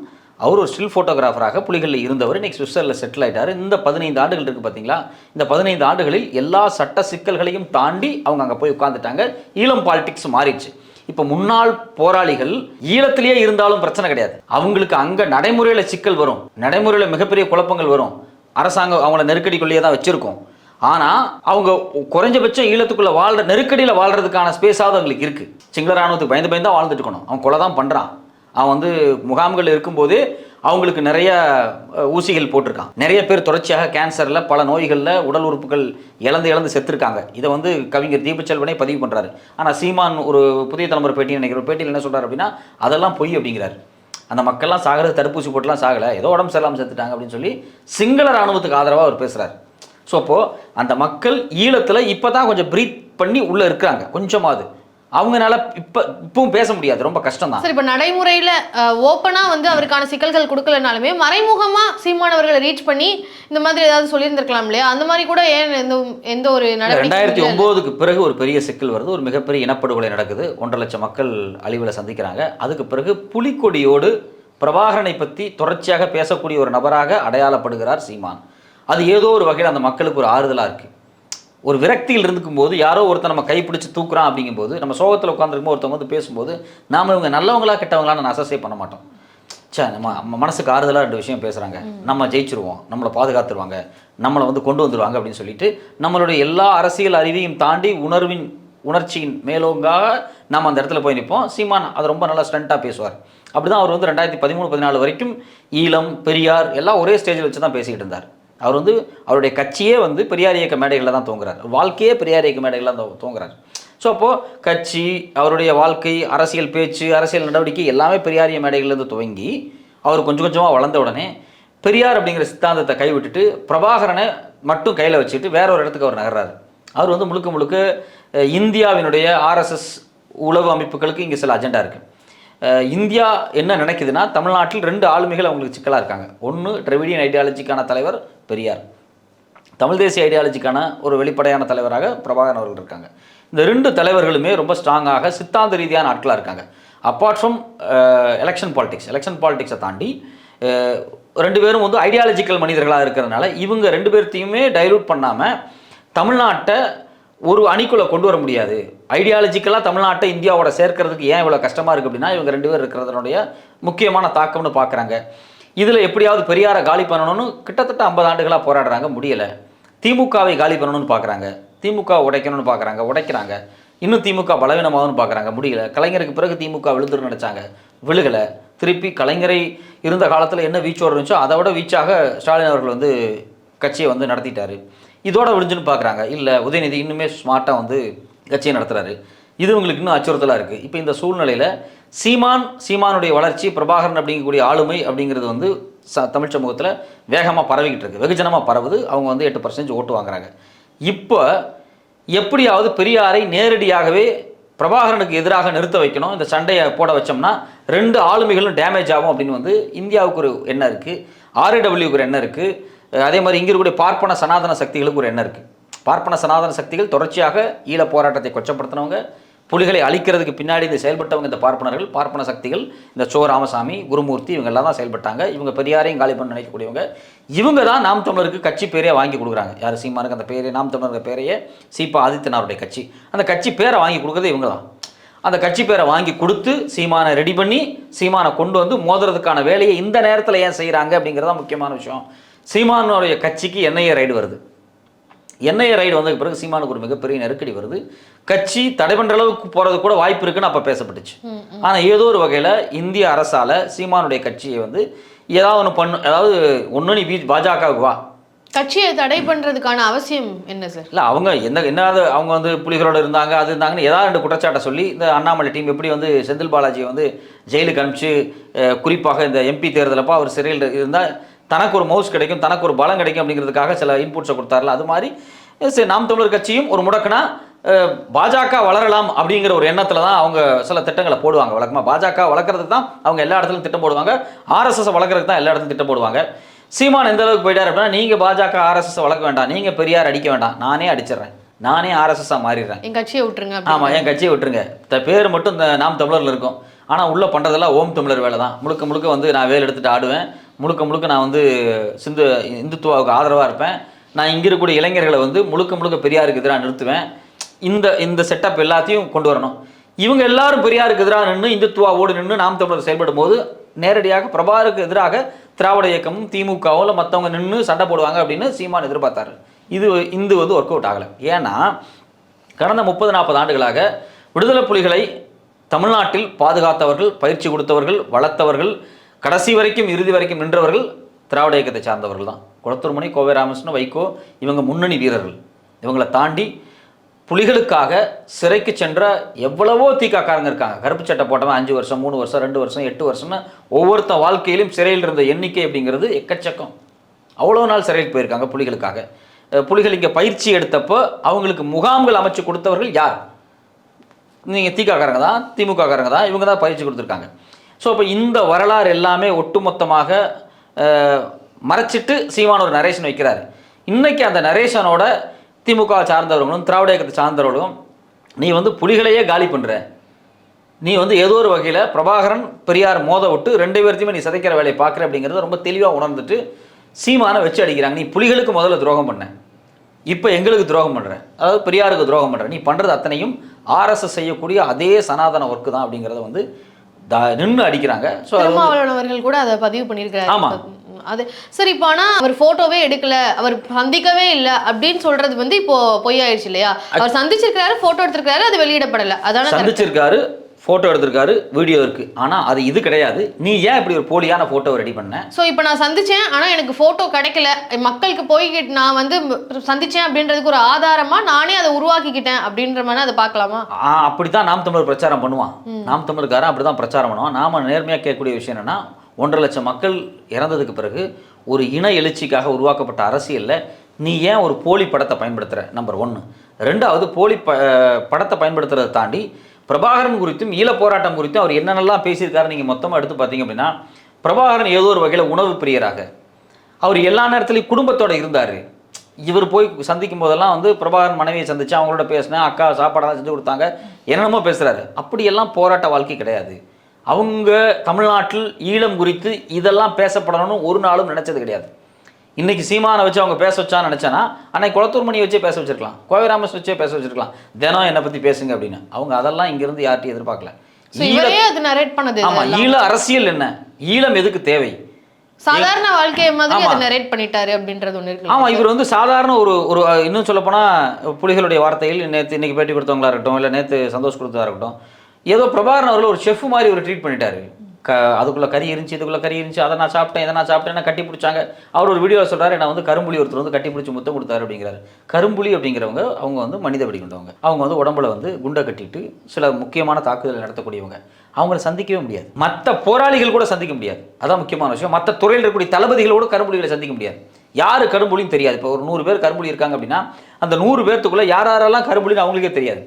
[SPEAKER 1] அவர் ஒரு ஸ்டில் ஃபோட்டோகிராஃபராக புலிகளில் இருந்தவர். இன்னைக்கு சுவிட்சர்ல செட்டில் ஆயிட்டாரு. இந்த பதினைந்து ஆண்டுகள் இருக்கு பார்த்தீங்களா இந்த பதினைந்து ஆண்டுகளில் எல்லா சட்ட சிக்கல்களையும் தாண்டி அவங்க அங்கே போய் உட்காந்துட்டாங்க ஈழம் பாலிடிக்ஸ் மாறிடுச்சு. இப்போ முன்னாள் போராளிகள் ஈழத்திலேயே இருந்தாலும் பிரச்சனை கிடையாது. அவங்களுக்கு அங்கே நடைமுறையில் சிக்கல் வரும். நடைமுறையில் மிகப்பெரிய குழப்பங்கள் வரும். அரசாங்கம் அவங்கள நெருக்கடிக்குள்ளேயே தான் வச்சிருக்கோம். ஆனால் அவங்க குறைஞ்சபட்சம் ஈழத்துக்குள்ள வாழ்ற நெருக்கடியில் வாழ்றதுக்கான ஸ்பேஸாவது அவங்களுக்கு இருக்கு. சிங்கள ராணுவத்துக்கு பயந்து பயந்து தான் வாழ்ந்துட்டு இருக்கணும். அவன் கொலை தான் பண்ணுறான் அவன் வந்து முகாம்கள் இருக்கும்போது அவங்களுக்கு நிறைய ஊசிகள் போட்டிருக்கான். நிறைய பேர் தொடர்ச்சியாக கேன்சரில் பல நோய்களில் உடல் உறுப்புகள் இழந்து இழந்து செத்துருக்காங்க. இதை வந்து கவிஞர் தீபச்செல்வனே பதிவு பண்ணுறாரு ஆனால் சீமான் ஒரு புதிய தலைமுறை பேட்டி நினைக்கிற ஒரு பேட்டியில் என்ன சொல்கிறார் அப்படின்னா அதெல்லாம் பொய் அப்படிங்கிறாரு. அந்த மக்கள்லாம் சாகிறது தடுப்பூசி போட்டுலாம் சாகலை. ஏதோ உடம்பு சரியில்லாமல் செத்துட்டாங்க அப்படின்னு சொல்லி சிங்கள ராணுவத்துக்கு ஆதரவாக அவர் பேசுகிறார் ஸோ அப்போது அந்த மக்கள் ஈழத்தில் இப்போ தான் கொஞ்சம் ப்ரீத் பண்ணி உள்ளே இருக்கிறாங்க. கொஞ்சமாவது. அவங்கனால இப்போ இப்பவும் பேச முடியாது. ரொம்ப கஷ்டம் தான்
[SPEAKER 2] சார் இப்போ நடைமுறையில் ஓப்பனாக வந்து அவருக்கான சிக்கல்கள் கொடுக்கலனாலுமே மறைமுகமா சீமானவர்களை ரீச் பண்ணி இந்த மாதிரி ஏதாவது சொல்லியிருந்திருக்கலாம் இல்லையா? அந்த மாதிரி கூட ஏன் எந்த எந்த ஒரு
[SPEAKER 1] ரெண்டாயிரத்தி ஒம்போதுக்கு பிறகு ஒரு பெரிய சிக்கல் வருது. ஒரு மிகப்பெரிய இனப்படுகொலை நடக்குது. ஒன்றரை லட்சம் மக்கள் அழிவில் சந்திக்கிறாங்க. அதுக்கு பிறகு புலிக்கொடியோடு பிரபாகரனை பற்றி தொடர்ச்சியாக பேசக்கூடிய ஒரு நபராக அடையாளப்படுகிறார் சீமான். அது ஏதோ ஒரு வகையில் அந்த மக்களுக்கு ஒரு ஆறுதலாக இருக்குது ஒரு விரக்தியில் இருக்கும்போது யாரோ ஒருத்தன் நம்ம கைப்பிடிச்சு தூக்குறான் அப்படிங்கும்போது நம்ம சோகத்தில் உட்காந்துருக்கும்போது ஒருத்தவங்க வந்து பேசும்போது நாம இவங்க நல்லவங்களா கெட்டவங்களான்னு நான் அசஸே பண்ண மாட்டோம். சே நம்ம நம்ம மனசுக்கு ஆறுதலாக ரெண்டு விஷயம் பேசுகிறாங்க நம்ம ஜெயிச்சிருவோம் நம்மளை பாதுகாத்துருவாங்க நம்மளை வந்து கொண்டு வந்துருவாங்க அப்படின்னு சொல்லிட்டு நம்மளுடைய எல்லா அரசியல் அறிவையும் தாண்டி உணர்வின் உணர்ச்சியின் மேலோங்காக நம்ம அந்த இடத்துல போய் நிற்போம். சீமான் அது ரொம்ப நல்லா ஸ்ட்ரென்ட்டாக பேசுவார். அப்படிதான் அவர் வந்து ரெண்டாயிரத்தி பதிமூணு பதினாலு வரைக்கும் ஈழம் பெரியார் எல்லாம் ஒரே ஸ்டேஜில் வச்சு தான் பேசிக்கிட்டு இருந்தார். அவர் வந்து அவருடைய கட்சியே வந்து பெரியார் இயக்க மேடைகளில் தான் தோங்குறார். வாழ்க்கையே பெரியார் இயக்க மேடைகளில் தான் தோங்குறார். ஸோ அப்போது கட்சி அவருடைய வாழ்க்கை அரசியல் பேச்சு அரசியல் நடவடிக்கை எல்லாமே பெரியாரிய மேடைகள்லேருந்து துவங்கி அவர் கொஞ்சம் கொஞ்சமாக வளர்ந்த உடனே பெரியார் அப்படிங்கிற சித்தாந்தத்தை கைவிட்டுட்டு பிரபாகரனை மட்டும் கையில் வச்சுட்டு வேற ஒரு இடத்துக்கு அவர் நகர்றாரு. அவர் வந்து முழுக்க முழுக்க இந்தியாவினுடைய ஆர்எஸ்எஸ் உளவு அமைப்புகளுக்கு இங்கே சில அஜெண்டா இருக்குது இந்தியா என்ன நினைக்குதுன்னா தமிழ்நாட்டில் ரெண்டு ஆளுமைகள் அவங்களுக்கு சிக்கலாக இருக்காங்க. ஒன்று ட்ரெவிடியன் ஐடியாலஜிக்கான தலைவர் பெரியார். தமிழ் தேசிய ஐடியாலஜிக்கான ஒரு வெளிப்படையான தலைவராக பிரபாகரன் அவர்கள் இருக்காங்க. இந்த ரெண்டு தலைவர்களுமே ரொம்ப ஸ்ட்ராங்காக சித்தாந்த ரீதியான ஆட்களாக இருக்காங்க. Apart from election politics election பாலிடிக்ஸை தாண்டி ரெண்டு பேரும் வந்து ஐடியாலஜிக்கல் மனிதர்களாக இருக்கிறதுனால இவங்க ரெண்டு பேர்த்தையுமே டைலூட் பண்ணாமல் தமிழ்நாட்டை ஒரு அணிக்குள்ளே கொண்டு வர முடியாது. ஐடியாலஜிக்கலாக தமிழ்நாட்டை இந்தியாவோட சேர்க்கறதுக்கு ஏன் இவ்வளோ கஷ்டமாக இருக்குது அப்படின்னா இவங்க ரெண்டு பேர் இருக்கிறதுனுடைய முக்கியமான தாக்கம்னு பார்க்குறாங்க இதில் எப்படியாவது பெரியாரை காலி பண்ணணும்னு கிட்டத்தட்ட ஐம்பது ஆண்டுகளாக போராடுறாங்க முடியலை. திமுகவை காலி பண்ணணும்னு பார்க்குறாங்க. திமுக உடைக்கணும்னு பார்க்குறாங்க உடைக்கிறாங்க. இன்னும் திமுக பலவீனமாகவும் பார்க்குறாங்க முடியல. கலைஞருக்கு பிறகு திமுக விழுந்துருன்னு நினச்சாங்க விழுகலை. திருப்பி கலைஞரை இருந்த காலத்தில் என்ன வீச்சோடு இருந்துச்சோ அதை விட வீச்சாக ஸ்டாலின் அவர்கள் வந்து கட்சியை வந்து நடத்திட்டார். இதோட விழுஞ்சுன்னு பார்க்குறாங்க. இல்லை உதயநிதி இன்னுமே ஸ்மார்ட்டாக வந்து கட்சியை நடத்துகிறாரு இது உங்களுக்கு இன்னும் அச்சுறுத்தலாக இருக்குது இப்போ இந்த சூழ்நிலையில் சீமான் சீமானுடைய வளர்ச்சி பிரபாகரன் அப்படிங்கக்கூடிய ஆளுமை அப்படிங்கிறது வந்து ச தமிழ் சமூகத்தில் வேகமாக பரவிக்கிட்டு இருக்கு. வெகுஜனமாக பரவுது. அவங்க வந்து எட்டு பர்சன்டேஜ் ஓட்டு வாங்குறாங்க. இப்போ எப்படியாவது பெரியாரை நேரடியாகவே பிரபாகரனுக்கு எதிராக நிறுத்த வைக்கணும். இந்த சண்டையை போட வச்சோம்னா ரெண்டு ஆளுமைகளும் டேமேஜ் ஆகும் அப்படின்னு வந்து இந்தியாவுக்கு ஒரு எண்ணம் இருக்குது ஆர்ஏடபிள்யூக்கு ஒரு எண்ணம் இருக்குது அதே மாதிரி இங்கே இருக்கக்கூடிய பார்ப்பன சனாதன சக்திகளுக்கு ஒரு எண்ணம் இருக்குது பார்ப்பன சனாதன சக்திகள் தொடர்ச்சியாக ஈழ போராட்டத்தை கொச்சப்படுத்தினவங்க. புலிகளை அழிக்கிறதுக்கு பின்னாடி இந்த செயல்பட்டவங்க இந்த பார்ப்பனர்கள் பார்ப்பன சக்திகள் இந்த சோ ராமசாமி குருமூர்த்தி இவங்க எல்லாம் தான் செயல்பட்டாங்க. இவங்க பெரியாரையும் காலி பண்ண நினைக்கக்கூடியவங்க. இவங்க தான் நாம் தமிழருக்கு கட்சி பேரே வாங்கி கொடுக்குறாங்க. யார் சீமானுக்கு அந்த பேரே நாம் தமிழருக்கு பேரையே சீபா ஆதித்யநாருடைய கட்சி. அந்த கட்சி பேரை வாங்கி கொடுக்குறது இவங்க தான். அந்த கட்சி பேரை வாங்கி கொடுத்து சீமானை ரெடி பண்ணி சீமானை கொண்டு வந்து மோதுறதுக்கான வேலையை இந்த நேரத்தில் ஏன் செய்கிறாங்க அப்படிங்கிறது தான் முக்கியமான விஷயம். சீமானுடைய கட்சிக்கு என்ஐஏ ரைடு வருது. என்ஐஏ ரைடு வந்ததுக்கு பிறகு சீமானுக்கு ஒரு மிகப்பெரிய நெருக்கடி வருது. கட்சி தடை பண்ணுற அளவுக்கு போகிறது கூட வாய்ப்பு இருக்குன்னு அப்போ பேசப்பட்டுச்சு. ஆனால் ஏதோ ஒரு வகையில் இந்திய அரசால் சீமானுடைய கட்சியை வந்து ஏதாவது ஒன்று பண்ணு அதாவது ஒன்று நீ பி பாஜகவுக்கு வா.
[SPEAKER 2] கட்சியை தடை பண்றதுக்கான அவசியம் என்ன சார்?
[SPEAKER 1] இல்லை அவங்க என்ன என்னது அவங்க வந்து புலிகளோட இருந்தாங்க அது இருந்தாங்கன்னு ஏதாவது ரெண்டு குற்றச்சாட்டை சொல்லி இந்த அண்ணாமலை டீம் எப்படி வந்து செந்தில் பாலாஜியை வந்து ஜெயிலுக்கு அனுப்பிச்சு குறிப்பாக இந்த எம்பி தேர்தலப்போ அவர் சிறையில் இருந்தால் தனக்கு ஒரு மவுஸ் கிடைக்கும் தனக்கு ஒரு பலம் கிடைக்கும் அப்படிங்கிறதுக்காக சில இன்புட்ஸை கொடுத்தாருல. அது மாதிரி சரி நாம் தமிழர் கட்சியும் ஒரு முடக்குனா பாஜக வளரலாம் அப்படிங்கிற ஒரு எண்ணத்தில் தான் அவங்க சில திட்டங்களை போடுவாங்க. வழக்கமாக பாஜக வளர்க்குறதுக்கு தான் அவங்க எல்லா இடத்துலையும் திட்டம் போடுவாங்க. ஆர்எஸ்எஸ் வளர்க்குறதுக்கு தான் எல்லா இடத்துலையும் திட்டம் போடுவாங்க. சீமான் எந்த அளவுக்கு போயிட்டார் அப்படின்னா நீங்கள் பாஜக ஆர்எஸ்எஸ் வளர்க்க வேண்டாம். நீங்கள் பெரியார் அடிக்க வேண்டாம். நானே அடிச்சிடுறேன். நானே ஆர்எஸ்எஸ்ஸாக மாறிடுறேன்.
[SPEAKER 2] என் கட்சியை விட்டுருங்க.
[SPEAKER 1] ஆமாம் என் கட்சியை விட்டுருங்க. இந்த பேர் மட்டும் இந்த நாம் தமிழரில் இருக்கும். ஆனால் உள்ளே பண்ணுறதெல்லாம் ஓம் தமிழர் வேலை தான் முழுக்க முழுக்க வந்து நான் வேல் எடுத்துகிட்டு ஆடுவேன். முழுக்க முழுக்க நான் வந்து சிந்து இந்துத்துவாவுக்கு ஆதரவாக இருப்பேன். நான் இங்கே இருக்கக்கூடிய இளைஞர்களை வந்து முழுக்க முழுக்க பெரியாருக்கு எதிராக நிறுத்துவேன். இந்த இந்த செட்டப் எல்லாத்தையும் கொண்டு வரணும். இவங்க எல்லாரும் பெரியாருக்கு எதிராக நின்று இந்துத்துவாவோடு நின்று நாம் தமிழர் செயல்படும் போது நேரடியாக பிரபாருக்கு எதிராக திராவிட இயக்கமும் திமுகவும் இல்லை மற்றவங்க நின்று சண்டை போடுவாங்க அப்படின்னு சீமான் எதிர்பார்த்தாரு. இது இந்து வந்து ஒர்க் அவுட் ஆகலை. ஏன்னா கடந்த முப்பது நாற்பது ஆண்டுகளாக விடுதலை புலிகளை தமிழ்நாட்டில் பாதுகாத்தவர்கள் பயிற்சி கொடுத்தவர்கள் வளர்த்தவர்கள் கடைசி வரைக்கும் இறுதி வரைக்கும் நின்றவர்கள் திராவிட இயக்கத்தை சார்ந்தவர்கள் தான். குளத்தூர்மணி கோவை ராமகிருஷ்ணன் வைகோ இவங்க முன்னணி வீரர்கள். இவங்களை தாண்டி புலிகளுக்காக சிறைக்கு சென்ற எவ்வளவோ தீக்காக்காரங்க இருக்காங்க. கருப்பு சட்டை போட்டவன் அஞ்சு வருஷம் மூணு வருஷம் ரெண்டு வருஷம் எட்டு வருஷம்னு ஒவ்வொருத்தன் வாழ்க்கையிலும் சிறையில் இருந்த எண்ணிக்கை அப்படிங்கிறது எக்கச்சக்கம். அவ்வளோ நாள் சிறையில் போயிருக்காங்க புலிகளுக்காக. புலிகள் இங்கே பயிற்சி எடுத்தப்போ அவங்களுக்கு முகாம்கள் அமைச்சு கொடுத்தவர்கள் யார்? நீங்கள் திகாக்காரங்க தான் திமுககாரங்க தான் இவங்க தான் பயிற்சி கொடுத்துருக்காங்க. ஸோ இப்போ இந்த வரலாறு எல்லாமே ஒட்டுமொத்தமாக மறைச்சிட்டு சீமான் ஒரு நரேஷன் வைக்கிறார். இன்றைக்கி அந்த நரேஷனோட திமுக சார்ந்தவர்களும் திராவிட இயக்கத்தை சார்ந்தவர்களும் நீ வந்து புலிகளையே காலி பண்ணுற நீ வந்து ஏதோ ஒரு வகையில் பிரபாகரன் பெரியார் மோத விட்டு ரெண்டு பேர்த்தையுமே நீ சிதைக்கிற வேலையை பார்க்குற அப்படிங்கிறத ரொம்ப தெளிவாக உணர்ந்துட்டு சீமானை வச்சு அடிக்கிறாங்க. நீ புலிகளுக்கு முதல்ல துரோகம் பண்ண. இப்போ எங்களுக்கு துரோகம் பண்ணுற அதாவது பெரியாருக்கு துரோகம் பண்ணுற நீ பண்ணுறது அத்தனையும் ஆர்எஸ்எஸ் செய்யக்கூடிய அதே சனாதன ஒர்க்கு தான் அப்படிங்கிறத வந்து நின்று அடிக்கிறாங்க ஸோ
[SPEAKER 2] திருமாவளவன் கூட அதை பதிவு பண்ணியிருக்கிறாரு
[SPEAKER 1] ஆமா.
[SPEAKER 2] அது சரி இப்போ ஆனா அவர் போட்டோவே எடுக்கல அவர் சந்திக்கவே இல்லை அப்படின்னு சொல்றது வந்து இப்போ பொய்யாயிடுச்சு இல்லையா அவர் சந்திச்சிருக்காரு போட்டோ எடுத்திருக்காரு அது வெளியிடப்படல அதான?
[SPEAKER 1] சந்திச்சிருக்காரு ஃபோட்டோ எடுத்திருக்காரு வீடியோ இருக்கு. ஆனால் அது இது கிடையாது. நீ ஏன் இப்படி ஒரு போலியான ஃபோட்டோ ரெடி பண்ண?
[SPEAKER 2] ஸோ இப்போ நான் சந்திச்சேன் ஆனா எனக்கு போட்டோ கிடைக்கல. மக்களுக்கு போய் நான் வந்து சந்திச்சேன் அப்படின்றதுக்கு ஒரு ஆதாரமா நானே அதை உருவாக்கிக்கிட்டேன் அப்படின்ற மாதிரி அதை பார்க்கலாமா?
[SPEAKER 1] ஆ அப்படித்தான் நாம் தமிழர் பிரச்சாரம் பண்ணுவான். நாம் தமிழர்காரன் அப்படி தான் பிரச்சாரம் பண்ணுவான். நாம நேர்மையாக கேட்கக்கூடிய விஷயம் என்னன்னா ஒன்றரை லட்சம் மக்கள் இறந்ததுக்கு பிறகு ஒரு இன எழுச்சிக்காக உருவாக்கப்பட்ட அரசியலில் நீ ஏன் ஒரு போலி படத்தை பயன்படுத்துகிற நம்பர் ஒன்று ரெண்டாவது போலி ப படத்தை பயன்படுத்துறதை தாண்டி பிரபாகரன் குறித்தும் ஈழப் போராட்டம் குறித்தும் அவர் என்னென்னலாம் பேசியிருக்காரு நீங்கள் மொத்தமாக எடுத்து பார்த்தீங்க அப்படின்னா பிரபாகரன் ஏதோ ஒரு வகையில் உணவு பிரியராக. அவர் எல்லா நேரத்துலையும் குடும்பத்தோடு இருந்தார். இவர் போய் சந்திக்கும் போதெல்லாம் வந்து பிரபாகரன் மனைவியை சந்திச்சு அவங்களோட பேசினேன் அக்கா சாப்பாடெல்லாம் செஞ்சு கொடுத்தாங்க என்னென்னமோ பேசுகிறாரு அப்படியெல்லாம் போராட்ட வாழ்க்கை கிடையாது. அவங்க தமிழ்நாட்டில் ஈழம் குறித்து இதெல்லாம் பேசப்படணும்னு ஒரு நாளும் நினச்சது கிடையாது. இன்னைக்கு சீமானை வச்சு அவங்க பேச வச்சான்னு நினச்சானா அன்னைக்கு குளத்தூர் மணி வச்சே பேச வச்சிருக்கலாம். கோவை ராமஸ் வச்சே பேச வச்சிருக்கலாம். தினம் என்னை பற்றி பேசுங்க அப்படின்னு. அவங்க அதெல்லாம் இங்கிருந்து யார்ட்டையும் எதிர்பார்க்கல. ஆமா. ஈழ அரசியல் என்ன? ஈழம் எதுக்கு தேவை?
[SPEAKER 2] சாதாரண வாழ்க்கையை மாதிரி. அதை நரேட் பண்ணிட்டாரு அப்படின்றது ஒண்ணு இருக்கு.
[SPEAKER 1] ஆமா இவர் வந்து சாதாரண ஒரு ஒரு இன்னும் சொல்ல போனா புலிகளுடைய வார்த்தைகள் நேத்து இன்னைக்கு பேட்டி கொடுத்தவங்களா இருக்கட்டும் இல்ல நேத்து சந்தோஷ் கொடுத்ததா இருக்கட்டும் ஏதோ பிரபாகரன் அவர்கள் ஒரு செஃப் மாதிரி ஒரு ட்ரீட் பண்ணிட்டாரு. க அதுக்குள்ளே கறி இருந்துச்சு இதுக்குள்ளே கறி இருந்துச்சு அதை நான் சாப்பிட்டேன் இதை நான் சாப்பிட்டேன் கட்டி பிடிச்சாங்க. அவர் ஒரு வீடியோ சொல்றாரு நான் வந்து கரும்புலி ஒருத்தர் வந்து கட்டி பிடிச்சி முத்தம் கொடுத்தாரு அப்படிங்கிறாரு. கரும்புலி அப்படிங்கிறவங்க அவங்க வந்து மனித வெடி கொண்டவங்க அவங்க வந்து உடம்புல வந்து குண்டை கட்டிட்டு சில முக்கியமான தாக்குதல் நடத்தக்கூடியவங்க. அவங்கள சந்திக்கவே முடியாது. மற்ற போராளிகள் கூட சந்திக்க முடியாது. அதான் முக்கியமான விஷயம். மற்ற துறையில் இருக்கக்கூடிய தளபதிகளோட கரும்புலிகளை சந்திக்க முடியாது. யார் கரும்புலின்னு தெரியாது. இப்போ ஒரு நூறு பேர் கரும்புலி இருக்காங்க அப்படின்னா அந்த நூறு பேர்த்துக்குள்ள யார் யாரெல்லாம் கரும்புலின்னு அவங்களுக்கே தெரியாது.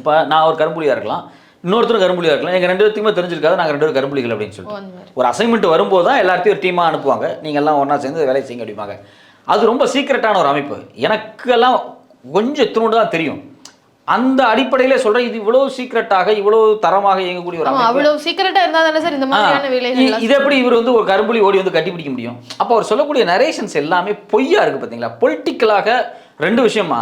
[SPEAKER 1] இப்போ நான் ஒரு கரும்புலியாக இருக்கலாம். இன்னொருத்தரும் கரும்புலியாக இருக்கலாம். எங்கள் ரெண்டு பேர்த்துக்குமே தெரிஞ்சிருக்காது. நாங்கள் ரெண்டு பேரும் கரும்புலிகள் அப்படின்னு சொல்லிட்டு. ஒரு அசைன்மெண்ட் வரும்போது தான் எல்லாத்தையும் ஒரு டீமாக அனுப்புவாங்க. நீங்கள் எல்லாம் ஒன்றா சேர்ந்து வேலை செய்யுங்க அப்படிம்பாங்க. அது ரொம்ப சீக்ரெட்டான ஒரு அமைப்பு. எனக்கெல்லாம் கொஞ்சம் இத்தினோடு தான் தெரியும். அந்த அடிப்படையிலே சொல்கிறேன் இது இவ்வளோ சீக்ரெட்டாக இவ்வளோ தரமாக இயங்கக்கூடிய ஒரு
[SPEAKER 2] அவ்வளவு சீக்கிரட்டா இருந்தா தானே சார் இந்த மாதிரியான வேலைகள்
[SPEAKER 1] இது எப்படி இவர் வந்து ஒரு கரும்புலி ஓடி வந்து கட்டிப்பிடிக்க முடியும்? அப்போ அவர் சொல்லக்கூடிய நரேஷன்ஸ் எல்லாமே பொய்யா இருக்கு பார்த்தீங்களா பொலிட்டிக்கலாக ரெண்டு விஷயமா.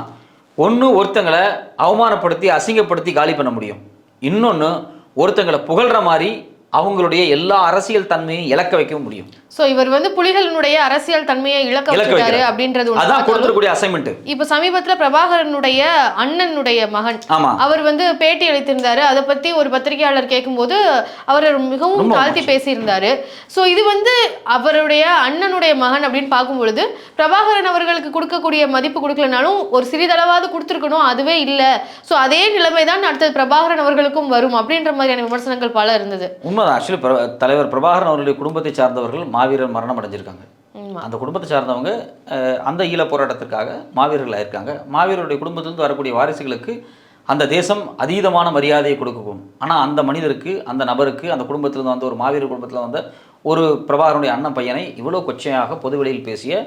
[SPEAKER 1] ஒன்று ஒருத்தங்களை அவமானப்படுத்தி அசிங்கப்படுத்தி காலி பண்ண முடியும். இன்னொன்று ஒருத்தங்களை புகழ்கிற மாதிரி அவங்களுடைய எல்லா அரசியல் தன்மையும் இழக்க வைக்கவும் முடியும்.
[SPEAKER 2] சோ இவர் வந்து புலிகளினுடைய அரசியல் தன்மையை இழக்க
[SPEAKER 1] வைக்கிறார்.
[SPEAKER 2] அப்படின்றது
[SPEAKER 1] அதான் கொடுத்துருக்கூடிய அசைன்மெண்ட்
[SPEAKER 2] இப்ப சமீபத்துல பிரபாகரனுடைய அண்ணனுடைய மகன் அவர் வந்து பேட்டி அளித்திருந்தாரு. அதை பத்தி ஒரு பத்திரிகையாளர் கேட்கும்போது அவர் மிகவும் தாழ்த்தி பேசியிருந்தாரு. சோ இது வந்து அவருடைய அண்ணனுடைய மகன் அப்படின்னு பார்க்கும் பொழுது பிரபாகரன் அவர்களுக்கு கொடுக்கக்கூடிய மதிப்பு கொடுக்கலனாலும் ஒரு சிறிதளவாவது கொடுத்துருக்கணும். அதுவே இல்ல. சோ அதே நிலைமை தான் அடுத்தது பிரபாகரன் அவர்களுக்கும் வரும் அப்படின்ற மாதிரியான விமர்சனங்கள் பல இருந்தது.
[SPEAKER 1] உண்மைதான் ஆக்சுவலி தலைவர் பிரபாகரன் அவருடைய குடும்பத்தை சார்ந்தவர்கள் மாவீரர் மரணம் அடைஞ்சிருக்காங்க. அந்த குடும்பத்தை சார்ந்தவங்க அந்த ஈழ போராட்டத்திற்காக மாவீரர்களாக இருக்காங்க மாவீரருடைய குடும்பத்திலிருந்து வரக்கூடிய வாரிசுகளுக்கு அந்த தேசம் அதீதமான மரியாதையை கொடுக்கும். ஆனால் அந்த மனிதருக்கு அந்த நபருக்கு அந்த குடும்பத்திலிருந்து வந்த ஒரு மாவீரர் குடும்பத்தில் வந்த ஒரு பிரபாகரனுடைய அண்ணன் பையனை இவ்வளோ கொச்சையாக பொதுவெளியில் பேசிய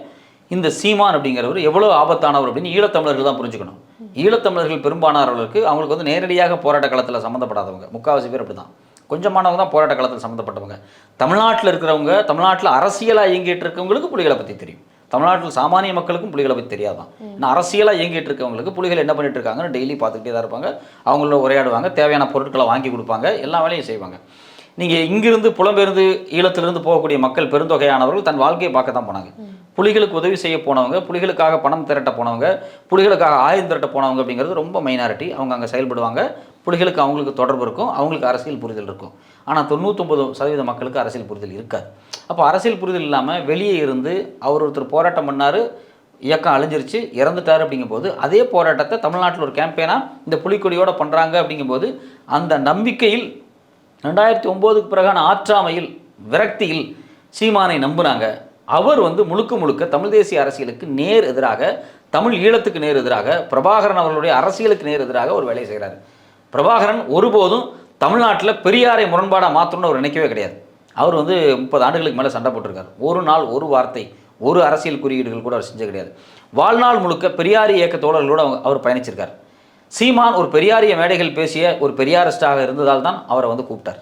[SPEAKER 1] இந்த சீமான் அப்படிங்கிறவர் எவ்வளோ ஆபத்தானவர் அப்படின்னு ஈழத்தமிழர்கள் தான் புரிஞ்சுக்கணும். ஈழத்தமிழர்கள் பெரும்பாலானவர்களுக்கு அவங்களுக்கு வந்து நேரடியாக போராட்ட காலத்தில் சம்மந்தப்படாதவங்க. முக்கால்வாசி பேர் அப்படி தான் கொஞ்சமானவங்க தான் போராட்ட காலத்தில் சம்மந்தப்பட்டவங்க. தமிழ்நாட்டில் இருக்கிறவங்க தமிழ்நாட்டில் அரசியலாக இயங்கிட்டு இருக்கவங்களுக்கு புலிகளை பற்றி தெரியும். தமிழ்நாட்டில் சாமானிய மக்களுக்கும் புலிகளை பற்றி தெரியாதான். நான் அரசியலாக இயங்கிட்டு இருக்கவங்களுக்கு புலிகள் என்ன பண்ணிட்டு இருக்காங்கன்னு டெய்லி பார்த்துக்கிட்டே தான் இருப்பாங்க. அவங்கள உரையாடுவாங்க. தேவையான பொருட்களை வாங்கி கொடுப்பாங்க. எல்லா வேலையும் செய்வாங்க. நீங்கள் இங்கிருந்து புலம்பெயர்ந்து ஈழத்திலிருந்து போகக்கூடிய மக்கள் பெருந்தொகையானவர்கள் தன் வாழ்க்கையை பார்க்க தான் போனாங்க புலிகளுக்கு உதவி செய்ய போனவங்க புலிகளுக்காக பணம் திரட்ட போனவங்க புலிகளுக்காக ஆயுதம் திரட்ட போனவங்க அப்படிங்கிறது ரொம்ப மைனாரிட்டி அவங்க அங்கே செயல்படுவாங்க. புலிகளுக்கு அவங்களுக்கு தொடர்பு இருக்கும் அவங்களுக்கு அரசியல் புரிதல் இருக்கும். ஆனால் தொண்ணூத்தொம்பது சதவீத மக்களுக்கு அரசியல் புரிதல் இருக்காது. அப்போ அரசியல் புரிதல் இல்லாமல் வெளியே இருந்து அவர் ஒருத்தர் போராட்டம் பண்ணார் இயக்கம் அழிஞ்சிருச்சு இறந்துட்டார் அப்படிங்கும்போது அதே போராட்டத்தை தமிழ்நாட்டில் ஒரு கேம்பெயினாக இந்த புலிக்கொடியோடு பண்ணுறாங்க அப்படிங்கும்போது அந்த நம்பிக்கையில் ரெண்டாயிரத்தி ஒம்போதுக்கு பிறகான ஆற்றாமையில் விரக்தியில் சீமானை நம்புனாங்க. அவர் வந்து முழுக்க முழுக்க தமிழ் தேசிய அரசியலுக்கு நேர் எதிராக தமிழ் ஈழத்துக்கு நேர் எதிராக பிரபாகரன் அவர்களுடைய அரசியலுக்கு நேர் எதிராக ஒரு வேலையை செய்கிறார் பிரபாகரன் ஒருபோதும் தமிழ்நாட்டில் பெரியாரை முரண்பாடாக மாற்றணும்னு அவர் நினைக்கவே கிடையாது. அவர் வந்து முப்பது ஆண்டுகளுக்கு மேலே சண்டை போட்டிருக்கார். ஒரு நாள் ஒரு வார்த்தை ஒரு அரசியல் குறியீடுகள் கூட அவர் செஞ்சது கிடையாது. வாழ்நாள் முழுக்க பெரியாரி இயக்க தோழர்களோடு அவங்க அவர் பயணிச்சிருக்கார். சீமான் ஒரு பெரியாரிய மேடைகள் பேசிய ஒரு பெரியாரிஸ்டாக இருந்ததால் தான் அவரை வந்து கூப்பிட்டார்.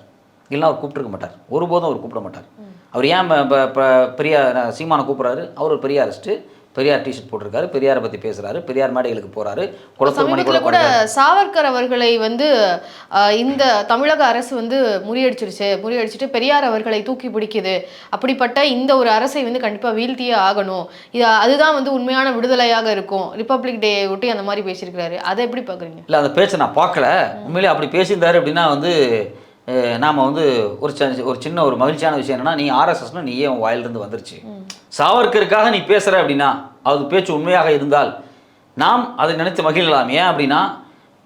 [SPEAKER 1] இல்லைன்னா அவர் கூப்பிட்டுருக்க மாட்டார். ஒருபோதும் அவர் கூப்பிட மாட்டார். அவர் ஏன் ப- ப- ப- பெரியார் சீமானை கூப்பிட்றாரு? அவர் ஒரு பெரியாரிஸ்ட்டு. பெரியார் டிஷர்ட் போட்டிருக்காரு. பெரியாரை பற்றி பேசுகிறாரு பெரியார் மேடைகளுக்கு போகிறாரு குளத்தூர்
[SPEAKER 2] கூட சாவர்கர் அவர்களை வந்து இந்த தமிழக அரசு வந்து முறியடிச்சிருச்சு. முறியடிச்சிட்டு பெரியார் அவர்களை தூக்கி பிடிக்குது. அப்படிப்பட்ட இந்த ஒரு அரசை வந்து கண்டிப்பா வீழ்த்தியே ஆகணும். இது அதுதான் வந்து உண்மையான விடுதலையாக இருக்கும். ரிப்பப்ளிக் டே ஒட்டி அந்த மாதிரி பேசியிருக்கிறாரு. அதை எப்படி பாக்குறீங்க
[SPEAKER 1] இல்லை அந்த பேச்சை நான் பார்க்கல. உண்மையிலே அப்படி பேசியிருந்தாரு அப்படின்னா வந்து நாம வந்து ஒரு ஒரு சின்ன ஒரு மகிழ்ச்சியான விஷயம் என்னன்னா நீ ஆர்எஸ்எஸ்னு நீயே உன் வாயிலிருந்து வந்துருச்சு. சாவர்கருக்காக நீ பேசுகிற அப்படின்னா அது பேச்சு உண்மையாக இருந்தால் நாம் அதை நினைத்து மகிழலாம். ஏன் அப்படின்னா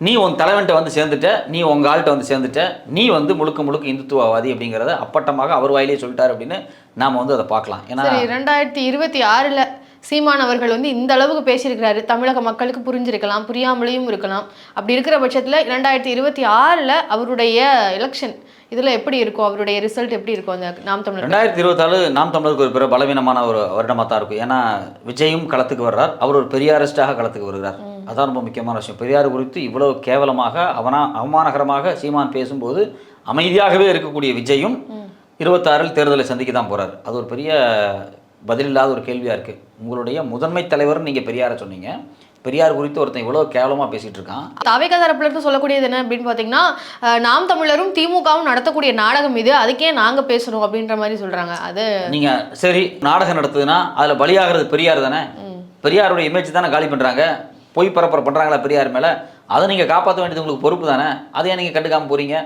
[SPEAKER 1] நீ உன் தலைவன்ட்ட வந்து சேர்ந்துட்ட நீ உங்கள் ஆள்கிட்ட வந்து சேர்ந்துட்ட நீ வந்து முழுக்க முழுக்க இந்துத்துவவாதி அப்படிங்கிறத அப்பட்டமாக அவர் வாயிலே சொல்லிட்டார் அப்படின்னு நாம் வந்து அதை பார்க்கலாம். ஏன்னா
[SPEAKER 2] ரெண்டாயிரத்தி இருபத்தி ஆறுல சீமான் அவர்கள் வந்து இந்த அளவுக்கு பேசியிருக்கிறாரு. தமிழக மக்களுக்கு புரிஞ்சிருக்கலாம் புரியாமலேயும் இருக்கலாம். அப்படி இருக்கிற பட்சத்துல ரெண்டாயிரத்தி இருபத்தி ஆறுல அவருடைய எலெக்ஷன் இதுல எப்படி இருக்கும் அவருடைய ரிசல்ட் எப்படி இருக்கும் அந்த நாம் தமிழர்
[SPEAKER 1] ரெண்டாயிரத்தி இருபத்தாலு நாம் தமிழருக்கு ஒரு பிற பலவீனமான ஒரு வருடமாக தான் இருக்கும். ஏன்னா விஜயும் களத்துக்கு வர்றார். அவர் ஒரு பெரியாரிஸ்டாக களத்துக்கு வருகிறார். அதான் ரொம்ப முக்கியமான விஷயம். பெரியார் குறித்து இவ்வளவு கேவலமாக அவனா அவமானகரமாக சீமான் பேசும்போது அமைதியாகவே இருக்கக்கூடிய விஜயும் இருபத்தாறில் தேர்தலை சந்திக்க தான் போறார். அது ஒரு பெரிய பதிலில்லாத ஒரு கேள்வியாக இருக்குது உங்களுடைய முதன்மை தலைவர்னு நீங்கள் பெரியாரை சொன்னீங்க. பெரியார் குறித்து ஒருத்தன் இவ்வளோ கேவலமாக பேசிகிட்டு இருக்கான்.
[SPEAKER 2] தாவேக தரப்புல இருந்து சொல்லக்கூடியது என்ன அப்படின்னு பாத்தீங்கன்னா அஹ், நாம் தமிழரும் திமுகவும் நடத்தக்கூடிய நாடகம் இது. அதுக்கே நாங்க பேசணும் அப்படின்ற மாதிரி சொல்றாங்க. அது
[SPEAKER 1] நீங்க சரி நாடகம் நடத்துதுன்னா அதுல பலியாகிறது பெரியார் தானே? பெரியாருடைய இமேஜ் தானே காலி பண்றாங்க. பொய் பரப்புரை பண்றாங்களா பெரியார் மேல? அதை நீங்க காப்பாற்ற வேண்டியது உங்களுக்கு பொறுப்பு தானே? அதை ஏன் நீங்க கண்டுக்காம போறீங்க?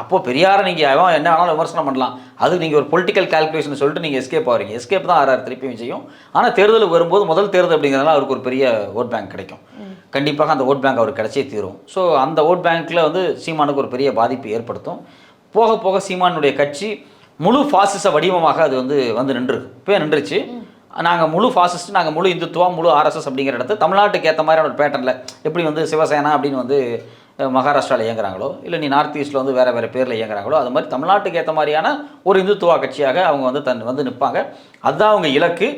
[SPEAKER 1] அப்போது பெரியாரை நீங்கள் அவன் என்ன வேணாலும் விமர்சனம் பண்ணலாம். அது நீங்கள் ஒரு பொலிட்டிக்கல் கால்குலேஷன் சொல்லிட்டு நீங்கள் எஸ்கேப் ஆகிறீங்க எஸ்கேப் தான் ஆர்ஆர் திருப்பியும் செய்யும். ஆனால் தேர்தலுக்கு வரும்போது முதல் தேர்தல் அப்படிங்கிறதுனால அவருக்கு ஒரு பெரிய ஓட் பேங்க் கிடைக்கும். கண்டிப்பாக அந்த ஓட் பேங்க் அவருக்கு கிடைச்சே தீரும். ஸோ அந்த ஓட் பேங்க்கில் வந்து சீமானுக்கு ஒரு பெரிய பாதிப்பு ஏற்படுத்தும். போக போக சீமானுடைய கட்சி முழு பாசிச வடிவமாக அது வந்து வந்து நின்றுருக்கு. இப்போ நின்றுச்சு. நாங்கள் முழு ஃபாசிஸ்ட் நாங்கள் முழு இந்துத்துவா முழு ஆர்எஸ்எஸ் அப்படிங்கிற இடத்து தமிழ்நாட்டுக்கு ஏற்ற மாதிரியான ஒரு பேட்டர்னில் எப்படி வந்து சிவசேனா அப்படின்னு வந்து மகாராஷ்டிராவில் இயங்குறாங்களோ இல்லை நீ நார்த் ஈஸ்ட்டில் வந்து வேறு வேறு பேரில் இயங்குறாங்களோ அது மாதிரி தமிழ்நாட்டுக்கு ஏற்ற மாதிரியான ஒரு இந்துத்துவா கட்சியாக அவங்க வந்து தன் வந்து நிற்பாங்க. அதுதான் அவங்க இலக்கு.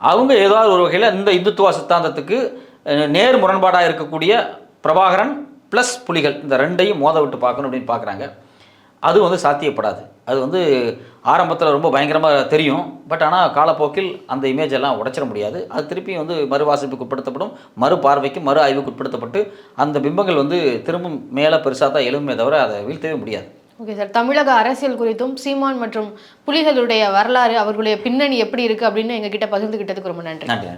[SPEAKER 1] அவங்க ஏதாவது ஒரு வகையில் இந்த இந்துத்துவா சித்தாந்தத்துக்கு நேர் முரண்பாடாக இருக்கக்கூடிய பிரபாகரன் ப்ளஸ் புலிகள் இந்த ரெண்டையும் மோத விட்டு பார்க்கணும் அப்படின்னு பார்க்குறாங்க. அது வந்து சாத்தியப்படாது. அது வந்து ஆரம்பத்தில் ரொம்ப பயங்கரமாக தெரியும். பட் ஆனால் காலப்போக்கில் அந்த இமேஜ் எல்லாம் உடைச்சிட முடியாது. அது திருப்பி வந்து மறுவாசிப்புக்கு உட்படுத்தப்படும். மறு பார்வைக்கு மறு ஆய்வுக்கு உட்படுத்தப்பட்டு அந்த பிம்பங்கள் வந்து திரும்பும் மேலே பெருசாக தான் எழுமே தவிர அதை வீழ்த்தவே முடியாது.
[SPEAKER 2] ஓகே சார் தமிழக அரசியல் குறித்தும் சீமான் மற்றும் புலிகளுடைய வரலாறு அவர்களுடைய பின்னணி எப்படி இருக்கு அப்படின்னு எங்ககிட்ட பகிர்ந்துகிட்டதுக்கு ரொம்ப
[SPEAKER 1] நன்றி நன்றி.